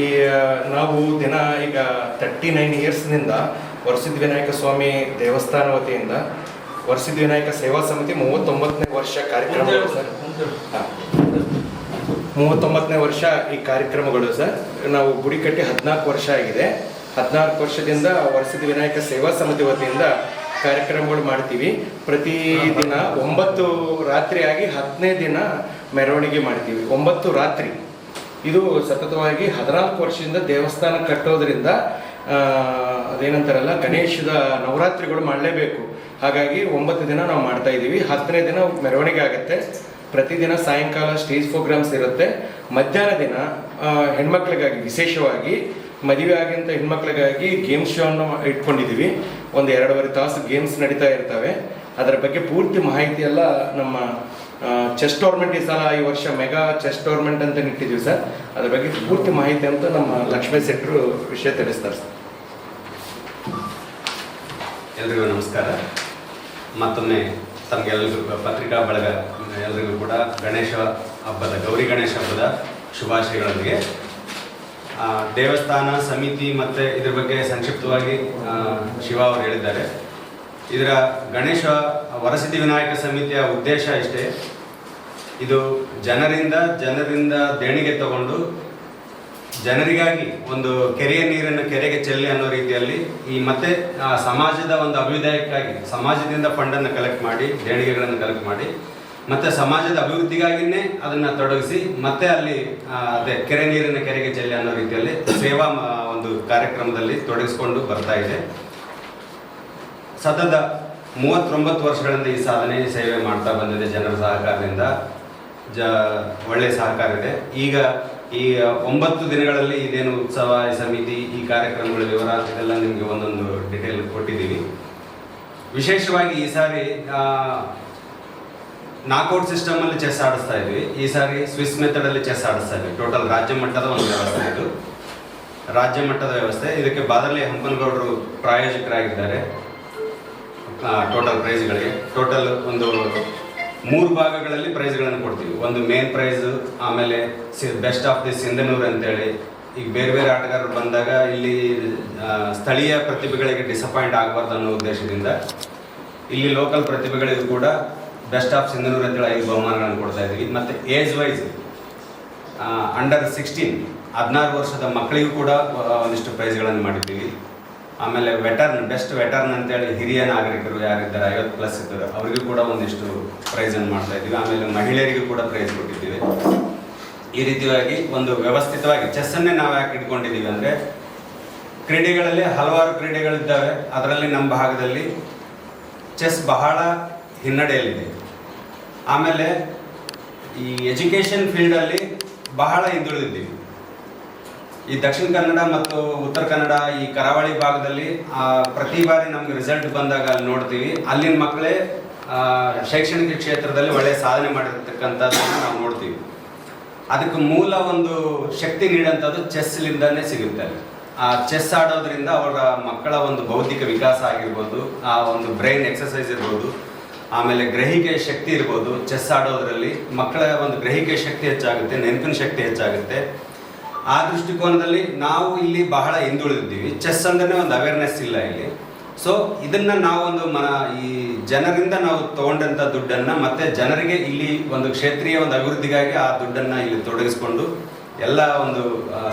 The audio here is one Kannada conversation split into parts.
ಈ ನಾವು ದಿನ ಈಗ ತರ್ಟಿ ನೈನ್ ಇಯರ್ಸ್ನಿಂದ ವರ್ಷದ ವಿನಾಯಕ ಸ್ವಾಮಿ ದೇವಸ್ಥಾನ ವತಿಯಿಂದ ವರ್ಷದ ವಿನಾಯಕ ಸೇವಾ ಸಮಿತಿ ಮೂವತ್ತೊಂಬತ್ತನೇ ವರ್ಷ ಕಾರ್ಯಕ್ರಮಗಳು ಸರ್. ಮೂವತ್ತೊಂಬತ್ತನೇ ವರ್ಷ ಈ ಕಾರ್ಯಕ್ರಮಗಳು ಸರ್. ನಾವು ಗುಡಿ ಕಟ್ಟಿ ಹದಿನಾಲ್ಕು ವರ್ಷ ಆಗಿದೆ. ಹದಿನಾಲ್ಕು ವರ್ಷದಿಂದ ವರ್ಷದ ವಿನಾಯಕ ಸೇವಾ ಸಮಿತಿ ವತಿಯಿಂದ ಕಾರ್ಯಕ್ರಮಗಳು ಮಾಡ್ತೀವಿ. ಪ್ರತಿ ದಿನ ಒಂಬತ್ತು ರಾತ್ರಿ ಆಗಿ ಹತ್ತನೇ ದಿನ ಮೆರವಣಿಗೆ ಮಾಡ್ತೀವಿ. ಒಂಬತ್ತು ರಾತ್ರಿ. ಇದು ಸತತವಾಗಿ ಹದಿನಾಲ್ಕು ವರ್ಷದಿಂದ ದೇವಸ್ಥಾನ ಕಟ್ಟೋದ್ರಿಂದ ಅದೇನಂತಾರಲ್ಲ, ಗಣೇಶದ ನವರಾತ್ರಿಗಳು ಮಾಡಲೇಬೇಕು. ಹಾಗಾಗಿ ಒಂಬತ್ತು ದಿನ ನಾವು ಮಾಡ್ತಾ ಇದ್ದೀವಿ. ಹತ್ತನೇ ದಿನ ಮೆರವಣಿಗೆ ಆಗುತ್ತೆ. ಪ್ರತಿದಿನ ಸಾಯಂಕಾಲ ಸ್ಟೇಜ್ ಪ್ರೋಗ್ರಾಮ್ಸ್ ಇರುತ್ತೆ. ಮಧ್ಯಾಹ್ನ ದಿನ ಹೆಣ್ಮಕ್ಳಿಗಾಗಿ ವಿಶೇಷವಾಗಿ ಮದುವೆ ಆಗಿಂತ ಹೆಣ್ಮಕ್ಳಿಗಾಗಿ ಗೇಮ್ ಶೋ ಅನ್ನು ಇಟ್ಕೊಂಡಿದ್ದೀವಿ ಒಂದು ಎರಡೂವರೆ ತಾಸು ಗೇಮ್ಸ್ ನಡೀತಾ ಇರ್ತವೆ. ಅದರ ಬಗ್ಗೆ ಪೂರ್ತಿ ಮಾಹಿತಿ ಎಲ್ಲ ನಮ್ಮ ಚೆಸ್ ಟೂರ್ನಮೆಂಟ್ ಈ ಸಲ ಈ ವರ್ಷ ಮೆಗಾ ಚೆಸ್ ಟೂರ್ನಮೆಂಟ್ ಅಂತ ಇಟ್ಟಿದ್ದೀವಿ ಸರ್. ಅದ್ರ ಬಗ್ಗೆ ಪೂರ್ತಿ ಮಾಹಿತಿ ಅಂತ ನಮ್ಮ ಲಕ್ಷ್ಮೀ ಶೆಟ್ಟರು ವಿಷಯ ತಿಳಿಸ್ತಾರೆ ಸರ್. ಎಲ್ರಿಗೂ ನಮಸ್ಕಾರ. ಮತ್ತೊಮ್ಮೆ ತಮಗೆಲ್ಲರಿಗೂ ಪತ್ರಿಕಾ ಬಳಗ, ಎಲ್ರಿಗೂ ಕೂಡ ಗಣೇಶ ಹಬ್ಬದ, ಗೌರಿ ಗಣೇಶ ಹಬ್ಬದ ಶುಭಾಶಯಗಳೊಂದಿಗೆ ದೇವಸ್ಥಾನ, ಸಮಿತಿ ಮತ್ತು ಇದ್ರ ಬಗ್ಗೆ ಸಂಕ್ಷಿಪ್ತವಾಗಿ ಶಿವ ಅವರು ಹೇಳಿದ್ದಾರೆ. ಇದರ ಗಣೇಶ ವರಸಿದ್ಧಿ ವಿನಾಯಕ ಸಮಿತಿಯ ಉದ್ದೇಶ ಇಷ್ಟೇ. ಇದು ಜನರಿಂದ ಜನರಿಂದ ದೇಣಿಗೆ ತಗೊಂಡು ಜನರಿಗಾಗಿ ಒಂದು ಕೆರೆಯ ನೀರನ್ನು ಕೆರೆಗೆ ಚೆಲ್ಲಿ ಅನ್ನೋ ರೀತಿಯಲ್ಲಿ ಈ ಮತ್ತೆ ಸಮಾಜದ ಒಂದು ಅಭ್ಯುದಯಕ್ಕಾಗಿ, ಸಮಾಜದಿಂದ ಫಂಡನ್ನು ಕಲೆಕ್ಟ್ ಮಾಡಿ, ದೇಣಿಗೆಗಳನ್ನು ಕಲೆಕ್ಟ್ ಮಾಡಿ ಮತ್ತೆ ಸಮಾಜದ ಅಭಿವೃದ್ಧಿಗಾಗಿನೇ ಅದನ್ನ ತೊಡಗಿಸಿ ಮತ್ತೆ ಅಲ್ಲಿ ಅದೇ ಕೆರೆ ನೀರಿನ ಕೆರೆಗೆ ಚೆಲ್ಲಿ ಅನ್ನೋ ರೀತಿಯಲ್ಲಿ ಸೇವಾ ಒಂದು ಕಾರ್ಯಕ್ರಮದಲ್ಲಿ ತೊಡಗಿಸಿಕೊಂಡು ಬರ್ತಾ ಇದೆ. ಸತತ ಮೂವತ್ತೊಂಬತ್ತು ವರ್ಷಗಳಿಂದ ಈ ಸಾಧನೆ ಸೇವೆ ಮಾಡ್ತಾ ಬಂದಿದೆ ಜನರ ಸಹಕಾರದಿಂದ. ಜ, ಒಳ್ಳೆ ಸಹಕಾರ ಇದೆ. ಈಗ ಈ ಒಂಬತ್ತು ದಿನಗಳಲ್ಲಿ ಇದೇನು ಉತ್ಸವ ಸಮಿತಿ, ಈ ಕಾರ್ಯಕ್ರಮಗಳ ವಿವರ ಇದೆಲ್ಲ ನಿಮಗೆ ಒಂದೊಂದು ಡಿಟೇಲ್ ಕೊಟ್ಟಿದ್ದೀವಿ ವಿಶೇಷವಾಗಿ ಈ ಸಾರಿ ನಾಕೌಟ್ ಸಿಸ್ಟಮ್ ಅಲ್ಲಿ ಚೆಸ್ ಆಡಿಸ್ತಾ ಇದ್ವಿ. ಈ ಸಾರಿ ಸ್ವಿಸ್ ಮೆಥಡ್ ಅಲ್ಲಿ ಚೆಸ್ ಆಡಿಸ್ತಾ ಇದ್ವಿ. ಟೋಟಲ್ ರಾಜ್ಯ ಮಟ್ಟದ ಒಂದು ವ್ಯವಸ್ಥೆ ಇದು. ರಾಜ್ಯ ಮಟ್ಟದ ವ್ಯವಸ್ಥೆ. ಇದಕ್ಕೆ ಬಾದರ್ಲಿ ಹಂಪನಗೌಡರು ಪ್ರಾಯೋಜಕರಾಗಿದ್ದಾರೆ. ಟೋಟಲ್ ಪ್ರೈಸ್ಗಳಿಗೆ ಟೋಟಲ್ ಒಂದು ಮೂರು ಭಾಗಗಳಲ್ಲಿ ಪ್ರೈಸ್ಗಳನ್ನು ಕೊಡ್ತೀವಿ. ಒಂದು ಮೇನ್ ಪ್ರೈಸ್ ಆಮೇಲೆ ಬೆಸ್ಟ್ ಆಫ್ ದಿ ಸಿಂಧನೂರ್ ಅಂತೇಳಿ. ಈಗ ಬೇರೆ ಬೇರೆ ಆಟಗಾರರು ಬಂದಾಗ ಇಲ್ಲಿ ಸ್ಥಳೀಯ ಪ್ರತಿಭೆಗಳಿಗೆ ಡಿಸಪಾಯಿಂಟ್ ಆಗಬಾರ್ದು ಅನ್ನೋ ಉದ್ದೇಶದಿಂದ ಇಲ್ಲಿ ಲೋಕಲ್ ಪ್ರತಿಭೆಗಳಿಗೂ ಕೂಡ ಬೆಸ್ಟ್ ಆಫ್ ಸಿಂಧನೂರ್ ಅಂತೇಳಿ ಐದು ಬಹುಮಾನಗಳನ್ನು ಕೊಡ್ತಾ ಇದ್ದೀವಿ. ಮತ್ತು ಏಜ್ ವೈಸ್ ಅಂಡರ್ ಸಿಕ್ಸ್ಟೀನ್ ಹದಿನಾರು ವರ್ಷದ ಮಕ್ಕಳಿಗೂ ಕೂಡ ಒಂದಿಷ್ಟು ಪ್ರೈಸ್ಗಳನ್ನು ಮಾಡಿದ್ದೀವಿ. ಆಮೇಲೆ ವೆಟರ್ನ್ ಬೆಸ್ಟ್ ವೆಟರ್ನ್ ಅಂತೇಳಿ ಹಿರಿಯ ನಾಗರಿಕರು ಯಾರಿದ್ದಾರೆ, ಐವತ್ತು ಪ್ಲಸ್ ಇದ್ದಾರೆ, ಅವರಿಗೂ ಕೂಡ ಒಂದಿಷ್ಟು ಪ್ರೈಸನ್ನು ಮಾಡ್ತಾ ಇದ್ದೀವಿ. ಆಮೇಲೆ ಮಹಿಳೆಯರಿಗೂ ಕೂಡ ಪ್ರೈಸ್ ಕೊಟ್ಟಿದ್ದೀವಿ. ಈ ರೀತಿಯಾಗಿ ಒಂದು ವ್ಯವಸ್ಥಿತವಾಗಿ ಚೆಸ್ಸನ್ನೇ ನಾವು ಯಾಕೆ ಇಟ್ಕೊಂಡಿದ್ದೀವಿ ಅಂದರೆ, ಕ್ರೀಡೆಗಳಲ್ಲಿ ಹಲವಾರು ಕ್ರೀಡೆಗಳಿದ್ದಾವೆ. ಅದರಲ್ಲಿ ನಮ್ಮ ಭಾಗದಲ್ಲಿ ಚೆಸ್ ಬಹಳ ಹಿನ್ನಡೆಯಲ್ಲಿದೆ. ಆಮೇಲೆ ಈ ಎಜುಕೇಷನ್ ಫೀಲ್ಡಲ್ಲಿ ಬಹಳ ಹಿಂದುಳಿದಿದ್ದೀವಿ. ಈ ದಕ್ಷಿಣ ಕನ್ನಡ ಮತ್ತು ಉತ್ತರ ಕನ್ನಡ ಈ ಕರಾವಳಿ ಭಾಗದಲ್ಲಿ ಪ್ರತಿ ಬಾರಿ ನಮ್ಗೆ ರಿಸಲ್ಟ್ ಬಂದಾಗ ಅಲ್ಲಿ ನೋಡ್ತೀವಿ. ಅಲ್ಲಿನ ಮಕ್ಕಳೇ ಶೈಕ್ಷಣಿಕ ಕ್ಷೇತ್ರದಲ್ಲಿ ಒಳ್ಳೆಯ ಸಾಧನೆ ಮಾಡಿರ್ತಕ್ಕಂಥದ್ದನ್ನು ನಾವು ನೋಡ್ತೀವಿ. ಅದಕ್ಕೆ ಮೂಲ ಒಂದು ಶಕ್ತಿ ನೀಡೋಂಥದ್ದು ಚೆಸ್ಲಿಂದನೇ ಸಿಗುತ್ತೆ ಆ ಚೆಸ್ ಆಡೋದ್ರಿಂದ ಅವರ ಮಕ್ಕಳ ಒಂದು ಬೌದ್ಧಿಕ ವಿಕಾಸ ಆಗಿರ್ಬೋದು, ಆ ಒಂದು ಬ್ರೈನ್ ಎಕ್ಸಸೈಸ್ ಇರ್ಬೋದು ಆಮೇಲೆ ಗ್ರಹಿಕೆ ಶಕ್ತಿ ಇರ್ಬೋದು ಚೆಸ್ ಆಡೋದ್ರಲ್ಲಿ ಮಕ್ಕಳ ಒಂದು ಗ್ರಹಿಕೆ ಶಕ್ತಿ ಹೆಚ್ಚಾಗುತ್ತೆ, ನೆನಪಿನ ಶಕ್ತಿ ಹೆಚ್ಚಾಗುತ್ತೆ. ಆ ದೃಷ್ಟಿಕೋನದಲ್ಲಿ ನಾವು ಇಲ್ಲಿ ಬಹಳ ಹಿಂದುಳಿದಿದ್ದೀವಿ. ಚೆಸ್ ಅಂದ್ರೆ ಒಂದು ಅವೇರ್ನೆಸ್ ಇಲ್ಲ ಇಲ್ಲಿ. ಸೊ ಇದನ್ನ ನಾವೊಂದು ಮನ, ಈ ಜನರಿಂದ ನಾವು ತಗೊಂಡಂತ ದುಡ್ಡನ್ನ ಮತ್ತೆ ಜನರಿಗೆ ಇಲ್ಲಿ ಒಂದು ಕ್ಷೇತ್ರೀಯ ಒಂದು ಅಭಿವೃದ್ಧಿಗಾಗಿ ಆ ದುಡ್ಡನ್ನ ಇಲ್ಲಿ ತೊಡಗಿಸ್ಕೊಂಡು, ಎಲ್ಲ ಒಂದು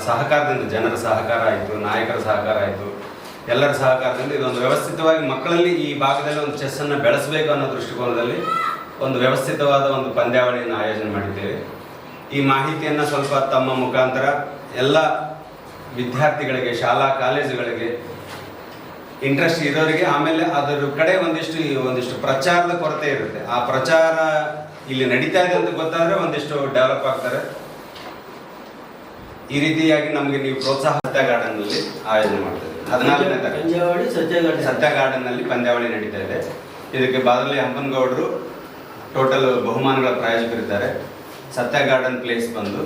ಸಹಕಾರದಿಂದ ಜನರ ಸಹಕಾರ ಆಯಿತು, ನಾಯಕರ ಸಹಕಾರ ಆಯಿತು ಎಲ್ಲರ ಸಹಕಾರದಿಂದ ಇದೊಂದು ವ್ಯವಸ್ಥಿತವಾಗಿ ಮಕ್ಕಳಲ್ಲಿ ಈ ಭಾಗದಲ್ಲಿ ಒಂದು ಚೆಸ್ಸನ್ನು ಬೆಳೆಸಬೇಕು ಅನ್ನೋ ದೃಷ್ಟಿಕೋನದಲ್ಲಿ ಒಂದು ವ್ಯವಸ್ಥಿತವಾದ ಒಂದು ಪಂದ್ಯಾವಳಿಯನ್ನು ಆಯೋಜನೆ ಮಾಡಿದ್ದೇವೆ. ಈ ಮಾಹಿತಿಯನ್ನು ಸ್ವಲ್ಪ ತಮ್ಮ ಮುಖಾಂತರ ಎಲ್ಲ ವಿದ್ಯಾರ್ಥಿಗಳಿಗೆ, ಶಾಲಾ ಕಾಲೇಜುಗಳಿಗೆ ಇಂಟ್ರೆಸ್ಟ್ ಇರೋರಿಗೆ, ಆಮೇಲೆ ಅದರ ಕಡೆ ಒಂದಿಷ್ಟು ಒಂದಿಷ್ಟು ಪ್ರಚಾರದ ಕೊರತೆ ಇರುತ್ತೆ. ಆ ಪ್ರಚಾರ ಇಲ್ಲಿ ನಡೀತಾ ಇದೆ ಅಂತ ಗೊತ್ತಾದ್ರೆ ಒಂದಿಷ್ಟು ಡೆವಲಪ್ ಆಗ್ತಾರೆ. ಈ ರೀತಿಯಾಗಿ ನಮಗೆ ನೀವು ಪ್ರೋತ್ಸಾಹ ಸತ್ಯ ಗಾರ್ಡನ್ನಲ್ಲಿ ಆಯೋಜನೆ ಮಾಡ್ತಾರೆ ಹದಿನಾಲ್ಕನೇ ತಾರೀಕು. ಸತ್ಯ ಗಾರ್ಡನ್ನಲ್ಲಿ ಪಂದ್ಯಾವಳಿ ನಡೀತಾ ಇದೆ. ಇದಕ್ಕೆ ಬಾದಲಿ ಹಂಪನಗೌಡರು ಟೋಟಲ್ ಬಹುಮಾನಗಳ ಪ್ರಾಯೋಜಕರಿದ್ದಾರೆ. ಸತ್ಯ ಗಾರ್ಡನ್ ಪ್ಲೇಸ್ ಬಂದು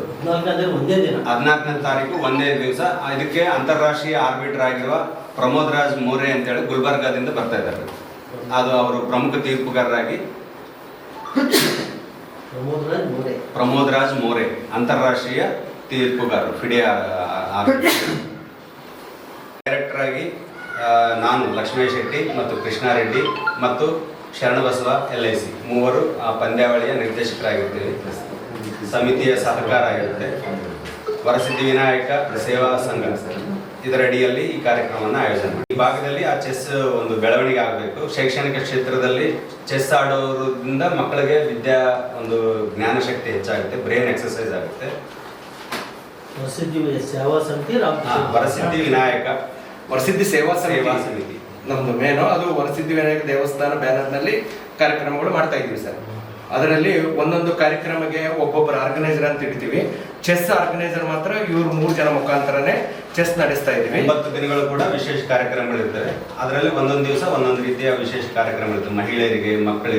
ಒಂದೇ ದಿನ. ಹದಿನಾಲ್ಕನೇ ತಾರೀಕು ಒಂದೇ ದಿವಸ. ಇದಕ್ಕೆ ಅಂತಾರಾಷ್ಟ್ರೀಯ ಆರ್ಬಿಟರ್ ಆಗಿರುವ ಪ್ರಮೋದ್ ರಾಜ್ ಮೋರೆ ಅಂತೇಳಿ ಗುಲ್ಬರ್ಗಾದಿಂದ ಬರ್ತಾ ಇದ್ದಾರೆ. ಅದು ಅವರು ಪ್ರಮುಖ ತೀರ್ಪುಗಾರರಾಗಿ ಪ್ರಮೋದ್ ರಾಜ್ ಮೋರೆ. ಪ್ರಮೋದ್ ರಾಜ್ ಮೋರೆ ಅಂತಾರಾಷ್ಟ್ರೀಯ ತೀರ್ಪುಗಾರರು ಫಿಡಿ ಡೈರೆಕ್ಟರ್ ಆಗಿ ನಾನು ಲಕ್ಷ್ಮೀ ಶೆಟ್ಟಿ ಮತ್ತು ಕೃಷ್ಣಾರೆಡ್ಡಿ ಮತ್ತು ಶರಣಬಸವ ಎಲ್ ಐ ಸಿ ಮೂವರು ಆ ಪಂದ್ಯಾವಳಿಯ ನಿರ್ದೇಶಕರಾಗಿರ್ತೀವಿ. ಸಮಿತಿಯ ಸಹಕಾರ ಆಗಿರುತ್ತೆ ವರಸಿದ್ಧಿ ವಿನಾಯಕ ಸೇವಾ ಸಂಘ ಇದರಡಿಯಲ್ಲಿ ಈ ಕಾರ್ಯಕ್ರಮವನ್ನು ಆಯೋಜನೆ ಮಾಡಿ. ಈ ಭಾಗದಲ್ಲಿ ಆ ಚೆಸ್ ಒಂದು ಬೆಳವಣಿಗೆ ಆಗಬೇಕು. ಶೈಕ್ಷಣಿಕ ಕ್ಷೇತ್ರದಲ್ಲಿ ಚೆಸ್ ಆಡೋದ್ರಿಂದ ಮಕ್ಕಳಿಗೆ ವಿದ್ಯಾ ಒಂದು ಜ್ಞಾನಶಕ್ತಿ ಹೆಚ್ಚಾಗುತ್ತೆ. ಬ್ರೈನ್ ಎಕ್ಸಸೈಸ್ ಆಗುತ್ತೆ. ಪ್ರಸಿದ್ಧಿ ಸೇವಾ ಸಮಿತಿ ವರಸಿದ್ಧಿ ವಿನಾಯಕ. ವರಸಿದ್ಧಿ ಸೇವಾ ಸೇವಾ ಸಮಿತಿ. ನಮ್ದು ಮೇನು ಅದು ವರಸಿದ್ಧಿ ವಿನಾಯಕ ದೇವಸ್ಥಾನ ಬ್ಯಾನರ್ನಲ್ಲಿ ಕಾರ್ಯಕ್ರಮಗಳು ಮಾಡ್ತಾ ಇದ್ವಿ ಸರ್. ಅದರಲ್ಲಿ ಒಂದೊಂದು ಕಾರ್ಯಕ್ರಮಕ್ಕೆ ಒಬ್ಬೊಬ್ಬರು ಆರ್ಗನೈಸರ್ ಅಂತ ಇಡ್ತೀವಿ. ಚೆಸ್ ಆರ್ಗನೈಸರ್ ಮಾತ್ರ ಇವ್ರು ಮೂರು ಜನ ಮುಖಾಂತರನೇ ಚೆಸ್ ನಡೆಸ್ತಾ ಇದೀವಿ ಒಂಬತ್ತು ದಿನಗಳು ಕೂಡ ವಿಶೇಷ ಕಾರ್ಯಕ್ರಮಗಳಿರ್ತವೆ. ಅದರಲ್ಲಿ ಒಂದೊಂದು ದಿವಸ ಒಂದೊಂದು ರೀತಿಯ ವಿಶೇಷ ಕಾರ್ಯಕ್ರಮಗಳಿರ್ತವೆ. ಮಹಿಳೆಯರಿಗೆ ಮಕ್ಕಳಿಗೆ.